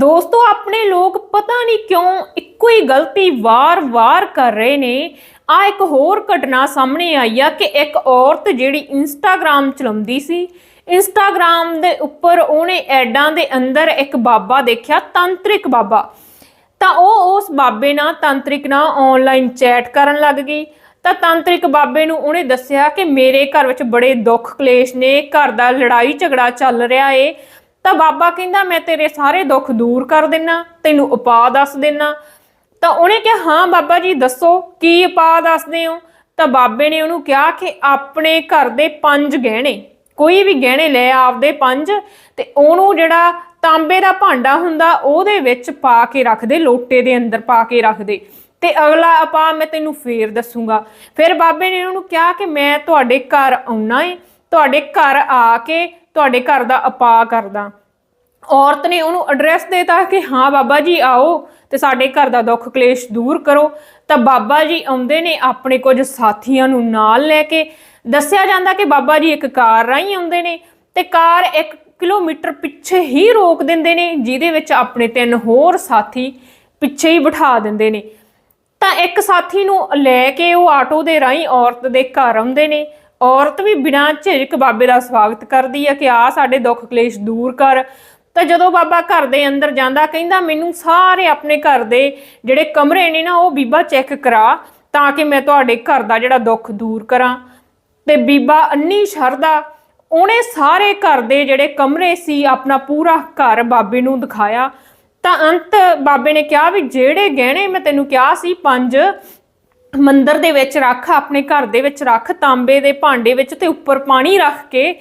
ਦੋਸਤੋ, ਆਪਣੇ ਲੋਕ ਪਤਾ ਨਹੀਂ ਕਿਉਂ ਇੱਕੋ ਹੀ ਗਲਤੀ ਵਾਰ-ਵਾਰ ਕਰ ਰਹੇ ਨੇ। ਆ ਇੱਕ ਹੋਰ ਘਟਨਾ ਸਾਹਮਣੇ ਆਈ ਆ ਕਿ ਇੱਕ ਔਰਤ ਜਿਹੜੀ ਇੰਸਟਾਗ੍ਰam ਚਲਾਉਂਦੀ ਸੀ ਇੰਸਟਾਗ੍ਰam ਦੇ ਉੱਪਰ ਉਹਨੇ ਐਡਾਂ ਦੇ ਅੰਦਰ ਇੱਕ ਬਾਬਾ ਦੇਖਿਆ, ਤਾਂਤਰਿਕ ਬਾਬਾ। ਤਾਂ ਉਹ ਉਸ ਬਾਬੇ ਨਾਲ, ਤਾਂਤਰਿਕ ਨਾਲ ਆਨਲਾਈਨ ਚੈਟ ਕਰਨ ਲੱਗ ਗਈ। ਤਾਂ ਤਾਂਤਰਿਕ ਬਾਬੇ ਨੂੰ ਉਹਨੇ ਦੱਸਿਆ ਕਿ ਮੇਰੇ ਘਰ ਵਿੱਚ ਬੜੇ ਦੁੱਖ ਕਲੇਸ਼ ਨੇ, ਘਰ ਦਾ ਲੜਾਈ ਝਗੜਾ ਚੱਲ ਰਿਹਾ ਏ। ਤਾਂ ਬਾਬਾ ਕਹਿੰਦਾ, ਮੈਂ ਤੇਰੇ ਸਾਰੇ ਦੁੱਖ ਦੂਰ ਕਰ ਦਿੰਨਾ, ਤੈਨੂੰ ਉਪਾਅ ਦੱਸ ਦਿੰਨਾ। ਤਾਂ ਉਹਨੇ ਕਿਹਾ, ਹਾਂ ਬਾਬਾ ਜੀ, ਦੱਸੋ, ਕੀ ਉਪਾਅ ਦੱਸਦੇ ਹੋ? ਤਾਂ ਬਾਬੇ ਨੇ ਉਹਨੂੰ ਕਿਹਾ ਕਿ ਆਪਣੇ ਘਰ ਦੇ ਪੰਜ ਗਹਿਣੇ, ਕੋਈ ਵੀ ਗਹਿਣੇ ਲੈ ਆਪਦੇ ਪੰਜ ਤੇ ਉਹਨੂੰ ਜਿਹੜਾ ਤਾਂਬੇ ਦਾ ਭਾਂਡਾ ਹੁੰਦਾ, ਉਹਦੇ ਵਿੱਚ ਪਾ ਕੇ ਰੱਖਦੇ ਲੋਟੇ ਦੇ ਅੰਦਰ ਪਾ ਕੇ ਰੱਖਦੇ ਤੇ ਅਗਲਾ ਉਪਾਅ ਮੈਂ ਤੈਨੂੰ ਫੇਰ ਦੱਸੂਗਾ। ਫਿਰ ਬਾਬੇ ਨੇ ਉਹਨੂੰ ਕਿਹਾ ਕਿ ਮੈਂ ਤੁਹਾਡੇ ਘਰ ਆਉਣਾ ਏ, ਤੁਹਾਡੇ ਘਰ ਆ ਕੇ ਤੁਹਾਡੇ ਘਰ ਦਾ ਉਪਾਅ ਕਰਦਾ। ਔਰਤ ਨੇ ਉਹਨੂੰ ਐਡਰੈਸ ਦੇਤਾ ਕਿ ਹਾਂ ਬਾਬਾ ਜੀ ਆਓ ਤੇ ਸਾਡੇ ਘਰ ਦਾ ਦੁੱਖ ਕਲੇਸ਼ ਦੂਰ ਕਰੋ। ਤਾਂ ਬਾਬਾ ਜੀ ਆਉਂਦੇ ਨੇ ਆਪਣੇ ਕੁਝ ਸਾਥੀਆਂ ਨੂੰ ਨਾਲ ਲੈ ਕੇ। ਦੱਸਿਆ ਜਾਂਦਾ ਕਿ ਬਾਬਾ ਜੀ ਇੱਕ ਕਾਰ ਰਾਹੀਂ ਆਉਂਦੇ ਨੇ ਤੇ ਕਾਰ 1 ਕਿਲੋਮੀਟਰ ਪਿੱਛੇ ਹੀ ਰੋਕ ਦਿੰਦੇ ਨੇ, ਜਿਹਦੇ ਵਿੱਚ ਆਪਣੇ ਤਿੰਨ ਹੋਰ ਸਾਥੀ ਪਿੱਛੇ ਹੀ ਬਿਠਾ ਦਿੰਦੇ ਨੇ। ਤਾਂ ਇੱਕ ਸਾਥੀ ਨੂੰ ਲੈ ਕੇ ਉਹ ਆਟੋ ਦੇ ਰਾਹੀਂ ਔਰਤ ਦੇ ਘਰ ਆਉਂਦੇ ਨੇ। ਔਰਤ ਵੀ ਬਿਨਾਂ ਝਿਜਕ ਬਾਬੇ ਦਾ ਸਵਾਗਤ ਕਰਦੀ ਹੈ ਕਿ ਆ ਸਾਡੇ ਦੁੱਖ ਕਲੇਸ਼ ਦੂਰ ਕਰ। ਤਾਂ ਜਦੋਂ ਬਾਬਾ ਘਰ ਦੇ ਅੰਦਰ ਜਾਂਦਾ, ਕਹਿੰਦਾ, ਮੈਨੂੰ ਸਾਰੇ ਆਪਣੇ ਘਰ ਦੇ ਜਿਹੜੇ ਕਮਰੇ ਨੇ ਨਾ, ਉਹ ਬੀਬਾ ਚੈੱਕ ਕਰਾ ਤਾਂ ਕਿ ਮੈਂ ਤੁਹਾਡੇ ਘਰ ਦਾ ਜਿਹੜਾ ਦੁੱਖ ਦੂਰ ਕਰਾਂ। ਤੇ ਬੀਬਾ ਅੰਨੀ ਸ਼ਰਦਾ ਉਹਨੇ ਸਾਰੇ ਘਰ ਦੇ ਜਿਹੜੇ ਕਮਰੇ ਸੀ, ਆਪਣਾ ਪੂਰਾ ਘਰ ਬਾਬੇ ਨੂੰ ਦਿਖਾਇਆ। ਤਾਂ ਅੰਤ ਬਾਬੇ ਨੇ ਕਿਹਾ ਵੀ, ਜਿਹੜੇ ਗਹਿਣੇ ਮੈਂ ਤੈਨੂੰ ਕਿਹਾ ਸੀ, ਪੰਜ ਮੰਦਰ ਦੇ ਵਿੱਚ ਰੱਖ, ਆਪਣੇ ਘਰ ਦੇ ਵਿੱਚ ਰੱਖ, ਤਾਂਬੇ ਦੇ ਭਾਂਡੇ ਵਿੱਚ ਤੇ ਉੱਪਰ ਪਾਣੀ ਰੱਖ ਕੇ,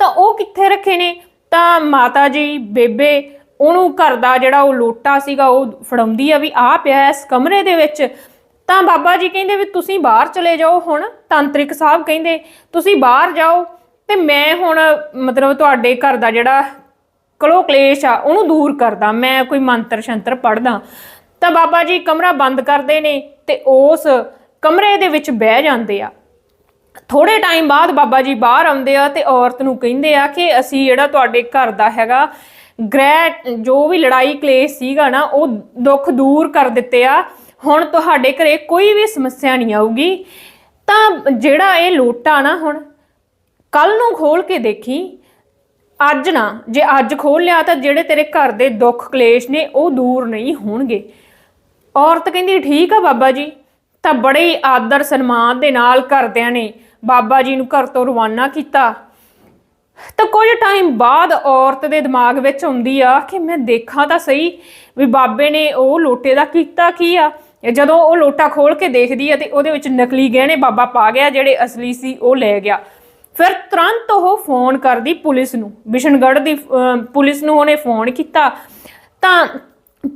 ਤਾਂ ਉਹ ਕਿੱਥੇ ਰੱਖੇ ਨੇ? ਤਾਂ ਮਾਤਾ ਜੀ, ਬੇਬੇ, ਉਹਨੂੰ ਘਰ ਦਾ ਜਿਹੜਾ ਉਹ ਲੋਟਾ ਸੀਗਾ, ਉਹ ਫੜਾਉਂਦੀ ਆ ਵੀ ਆ ਪਿਆ ਇਸ ਕਮਰੇ ਦੇ ਵਿੱਚ। ਤਾਂ ਬਾਬਾ ਜੀ ਕਹਿੰਦੇ ਵੀ ਤੁਸੀਂ ਬਾਹਰ ਚਲੇ ਜਾਓ ਹੁਣ, ਤਾਂਤਰਿਕ ਸਾਹਿਬ ਕਹਿੰਦੇ, ਤੁਸੀਂ ਬਾਹਰ ਜਾਓ ਤੇ ਮੈਂ ਹੁਣ ਮਤਲਬ ਤੁਹਾਡੇ ਘਰ ਦਾ ਜਿਹੜਾ ਕਲੋ ਕਲੇਸ਼ ਆ, ਉਹਨੂੰ ਦੂਰ ਕਰਦਾ, ਮੈਂ ਕੋਈ ਮੰਤਰ ਸ਼ੰਤਰ ਪੜਦਾ ਤਾਂ ਬਾਬਾ ਜੀ ਕਮਰਾ ਬੰਦ ਕਰਦੇ ਨੇ ਤੇ ਉਸ ਕਮਰੇ ਦੇ ਵਿੱਚ ਬਹਿ ਜਾਂਦੇ ਆ। ਥੋੜੇ ਟਾਈਮ ਬਾਅਦ ਬਾਬਾ ਜੀ ਬਾਹਰ ਆਉਂਦੇ ਆ ਤੇ ਔਰਤ ਨੂੰ ਕਹਿੰਦੇ ਆ ਕਿ ਅਸੀਂ ਜਿਹੜਾ ਤੁਹਾਡੇ ਘਰ ਦਾ ਹੈਗਾ, ਗ੍ਰਹਿ, ਜੋ ਵੀ ਲੜਾਈ ਕਲੇਸ਼ ਸੀਗਾ ਨਾ, ਉਹ ਦੁੱਖ ਦੂਰ ਕਰ ਦਿੱਤੇ ਆ। ਹੁਣ ਤੁਹਾਡੇ ਘਰੇ ਕੋਈ ਵੀ ਸਮੱਸਿਆ ਨਹੀਂ ਆਊਗੀ। ਤਾਂ ਜਿਹੜਾ ਇਹ ਲੋਟਾ ਨਾ ਹੁਣ ਕੱਲ ਨੂੰ ਖੋਲ ਕੇ ਦੇਖੀ, ਅੱਜ ਨਾ, ਜੇ ਅੱਜ ਖੋਲ ਲਿਆ ਤਾਂ ਜਿਹੜੇ ਤੇਰੇ ਘਰ ਦੇ ਦੁੱਖ ਕਲੇਸ਼ ਨੇ, ਉਹ ਦੂਰ ਨਹੀਂ ਹੋਣਗੇ। ਔਰਤ ਕਹਿੰਦੀ ਠੀਕ ਆ ਬਾਬਾ ਜੀ। ਤਾਂ ਬੜੇ ਆਦਰ ਸਨਮਾਨ ਦੇ ਨਾਲ ਘਰਦਿਆਂ ਨੇ ਬਾਬਾ ਜੀ ਨੂੰ ਘਰ ਤੋਂ ਰਵਾਨਾ ਕੀਤਾ। ਤਾਂ ਕੁਝ ਟਾਈਮ ਬਾਅਦ ਔਰਤ ਦੇ ਦਿਮਾਗ ਵਿੱਚ ਆਉਂਦੀ ਆ ਕਿ ਮੈਂ ਦੇਖਾਂ ਤਾਂ ਸਹੀ ਵੀ ਬਾਬੇ ਨੇ ਉਹ ਲੋਟੇ ਦਾ ਕੀਤਾ ਕੀ ਆ। ਜਦੋਂ ਉਹ ਲੋਟਾ ਖੋਲ ਕੇ ਦੇਖਦੀ ਆ ਤੇ ਉਹਦੇ ਵਿੱਚ ਨਕਲੀ ਗਹਿਣੇ ਬਾਬਾ ਪਾ ਗਿਆ ਜਿਹੜੇ ਅਸਲੀ ਸੀ ਉਹ ਲੈ ਗਿਆ। ਫਿਰ ਤੁਰੰਤ ਉਹ ਫੋਨ ਕਰਦੀ ਪੁਲਿਸ ਨੂੰ। ਬਿਸ਼ਨਗੜ੍ਹ ਦੀ ਅਹ, ਪੁਲਿਸ ਨੂੰ ਉਹਨੇ ਫੋਨ ਕੀਤਾ। ਤਾਂ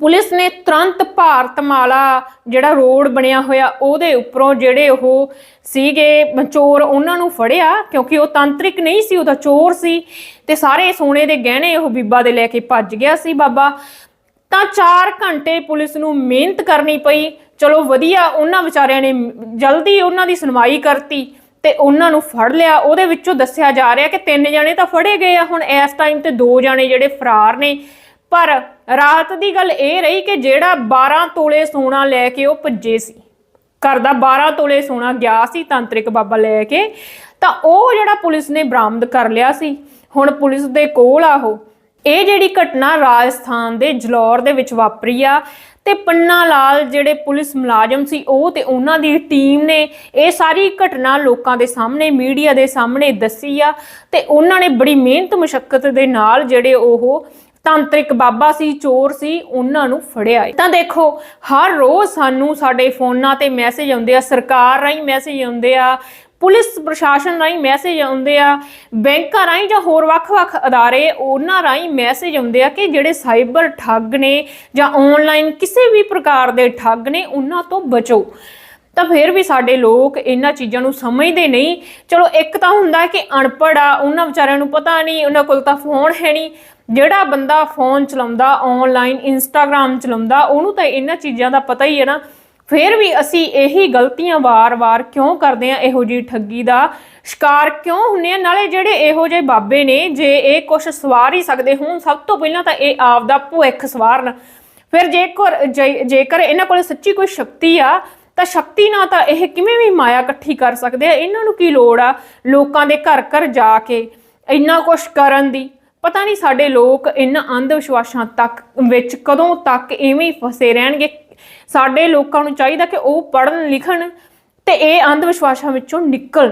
ਪੁਲਿਸ ਨੇ ਤੁਰੰਤ ਭਾਰਤਮਾਲਾ ਜਿਹੜਾ ਰੋਡ ਬਣਿਆ ਹੋਇਆ ਉਹਦੇ ਉੱਪਰੋਂ ਜਿਹੜੇ ਉਹ ਸੀਗੇ ਚੋਰ ਉਹਨਾਂ ਨੂੰ ਫੜਿਆ, ਕਿਉਂਕਿ ਉਹ ਤਾਂਤਰਿਕ ਨਹੀਂ ਸੀ, ਉਹ ਤਾਂ ਚੋਰ ਸੀ ਤੇ ਸਾਰੇ ਸੋਨੇ ਦੇ ਗਹਿਣੇ ਉਹ ਬੀਬਾ ਦੇ ਲੈ ਕੇ ਭੱਜ ਗਿਆ ਸੀ ਬਾਬਾ। ਤਾਂ 4 ਘੰਟੇ ਪੁਲਿਸ ਨੂੰ ਮਿਹਨਤ ਕਰਨੀ ਪਈ। ਚਲੋ ਵਧੀਆ, ਉਹਨਾਂ ਵਿਚਾਰਿਆਂ ਨੇ ਜਲਦੀ ਉਹਨਾਂ ਦੀ ਸੁਣਵਾਈ ਕਰਤੀ ਤੇ ਉਹਨਾਂ ਨੂੰ ਫੜ ਲਿਆ। ਉਹਦੇ ਵਿੱਚੋਂ ਦੱਸਿਆ ਜਾ ਰਿਹਾ ਕਿ ਤਿੰਨ ਜਣੇ ਤਾਂ ਫੜੇ ਗਏ ਆ। ਹੁਣ ਇਸ ਟਾਈਮ ਤੇ ਦੋ ਜਣੇ ਜਿਹੜੇ ਫਰਾਰ ਨੇ। ਪਰ ਰਾਤ ਦੀ ਗੱਲ ਇਹ ਰਹੀ ਕਿ ਜਿਹੜਾ 12 ਤੋਲੇ ਸੋਨਾ ਲੈ ਕੇ ਉਹ ਭੱਜੇ ਸੀ। ਘਰ ਦਾ 12 ਤੋਲੇ ਸੋਨਾ ਗਿਆ ਸੀ ਤਾਂਤਰਿਕ ਬਾਬਾ ਲੈ ਕੇ, ਤਾਂ ਉਹ ਜਿਹੜਾ ਪੁਲਿਸ ਨੇ ਬਰਾਮਦ ਕਰ ਲਿਆ ਸੀ, ਹੁਣ ਪੁਲਿਸ ਦੇ ਕੋਲ ਆ ਉਹ। ਇਹ ਜਿਹੜੀ ਘਟਨਾ ਰਾਜਸਥਾਨ ਦੇ ਜਲੌਰ ਦੇ ਵਿੱਚ ਵਾਪਰੀ ਆ, ਤੇ ਪੰਨਾ ਲਾਲ ਜਿਹੜੇ ਪੁਲਿਸ ਮੁਲਾਜ਼ਮ ਸੀ, ਉਹ ਤੇ ਉਹਨਾਂ ਦੀ ਟੀਮ ਨੇ ਇਹ ਸਾਰੀ ਘਟਨਾ ਲੋਕਾਂ ਦੇ ਸਾਹਮਣੇ, ਮੀਡੀਆ ਦੇ ਸਾਹਮਣੇ ਦੱਸੀ ਆ, ਤੇ ਉਹਨਾਂ ਨੇ ਬੜੀ ਮਿਹਨਤ ਮੁਸ਼ਕਲ ਦੇ ਨਾਲ ਜਿਹੜੇ ਉਹ ਤਾਂਤਰਿਕ ਬਾਬਾ ਸੀ, ਚੋਰ ਸੀ, ਉਹਨਾਂ ਨੂੰ ਫੜਿਆ ਏ। ਤਾਂ ਦੇਖੋ, ਹਰ ਰੋਜ਼ ਸਾਨੂੰ ਸਾਡੇ ਫੋਨਾਂ ਤੇ ਮੈਸੇਜ ਆਉਂਦੇ ਆ, ਸਰਕਾਰ ਰਾਹੀਂ ਮੈਸੇਜ ਆਉਂਦੇ ਆ, ਪੁਲਿਸ ਪ੍ਰਸ਼ਾਸਨ ਰਾਹੀਂ ਮੈਸੇਜ ਆਉਂਦੇ ਆ, ਬੈਂਕਾਂ ਰਾਹੀਂ ਜਾਂ ਹੋਰ ਵੱਖ-ਵੱਖ ਅਦਾਰੇ ਉਹਨਾਂ ਰਾਹੀਂ ਮੈਸੇਜ ਆਉਂਦੇ ਆ ਕਿ ਜਿਹੜੇ ਸਾਈਬਰ ਠੱਗ ਨੇ ਜਾਂ ਆਨਲਾਈਨ ਕਿਸੇ ਵੀ ਪ੍ਰਕਾਰ ਦੇ ਠੱਗ ਨੇ, ਉਹਨਾਂ ਤੋਂ ਬਚੋ ਤਾਂ ਫਿਰ ਵੀ ਸਾਡੇ ਲੋਕ ਇਹਨਾਂ ਚੀਜ਼ਾਂ ਨੂੰ ਸਮਝਦੇ ਨਹੀਂ। ਚਲੋ, ਇੱਕ ਤਾਂ ਹੁੰਦਾ ਕਿ ਅਨਪੜ੍ਹ ਆ, ਉਹਨਾਂ ਵਿਚਾਰਿਆਂ ਨੂੰ ਪਤਾ ਨਹੀਂ, ਉਹਨਾਂ ਕੋਲ ਤਾਂ ਫੋਨ ਹੈ ਨਹੀਂ। ਜਿਹੜਾ ਬੰਦਾ ਫੋਨ ਚਲਾਉਂਦਾ ਆਨਲਾਈਨ ਇੰਸਟਾਗ੍ਰam ਚਲਾਉਂਦਾ, ਉਹਨੂੰ ਤਾਂ ਇਹਨਾਂ ਚੀਜ਼ਾਂ ਦਾ ਪਤਾ ਹੀ ਹੈ ਨਾ। ਫਿਰ ਵੀ ਅਸੀਂ ਇਹੀ ਗਲਤੀਆਂ ਵਾਰ-ਵਾਰ ਕਿਉਂ ਕਰਦੇ ਆ ਇਹੋ ਜੀ ਠੱਗੀ ਦਾ? ਸ਼ਿਕਾਰ ਕਿਉਂ ਹੁੰਨੇ ਆ ਨਾਲੇ ਜਿਹੜੇ ਇਹੋ ਜਿਹੇ ਬਾਬੇ ਨੇ, ਜੇ ਇਹ ਕੁਝ ਸਵਾਰ ਹੀ ਸਕਦੇ ਹੋਣ, ਸਭ ਤੋਂ ਪਹਿਲਾਂ ਤਾਂ ਇਹ ਆਪ ਦਾ ਭੁੱਖ ਸਵਾਰਨ। ਫਿਰ ਜੇਕਰ, ਜੇ- ਜੇਕਰ ਇਹਨਾਂ ਕੋਲ ਸੱਚੀ ਕੋਈ ਸ਼ਕਤੀ ਆ ਤਾਂ ਸ਼ਕਤੀ ਨਾਲ ਤਾਂ ਇਹ ਕਿਵੇਂ ਵੀ ਮਾਇਆ ਇਕੱਠੀ ਕਰ ਸਕਦੇ ਆ? ਇਹਨਾਂ ਨੂੰ ਕੀ ਲੋੜ ਆ ਲੋਕਾਂ ਦੇ ਘਰ ਘਰ ਜਾ ਕੇ ਇੰਨਾ ਕੁਝ ਕਰਨ ਦੀ? ਪਤਾ ਨਹੀਂ ਸਾਡੇ ਲੋਕ ਇਹਨਾਂ ਅੰਧ ਵਿਸ਼ਵਾਸਾਂ ਤੱਕ, ਵਿੱਚ ਕਦੋਂ ਤੱਕ ਐਵੇਂ ਹੀ ਫਸੇ ਰਹਿਣਗੇ? ਸਾਡੇ ਲੋਕਾਂ ਨੂੰ ਚਾਹੀਦਾ ਕਿ ਉਹ ਪੜ੍ਹਨ ਲਿਖਣ ਤੇ ਇਹ ਅੰਧ ਵਿਸ਼ਵਾਸਾਂ ਵਿੱਚੋਂ ਨਿਕਲਣ।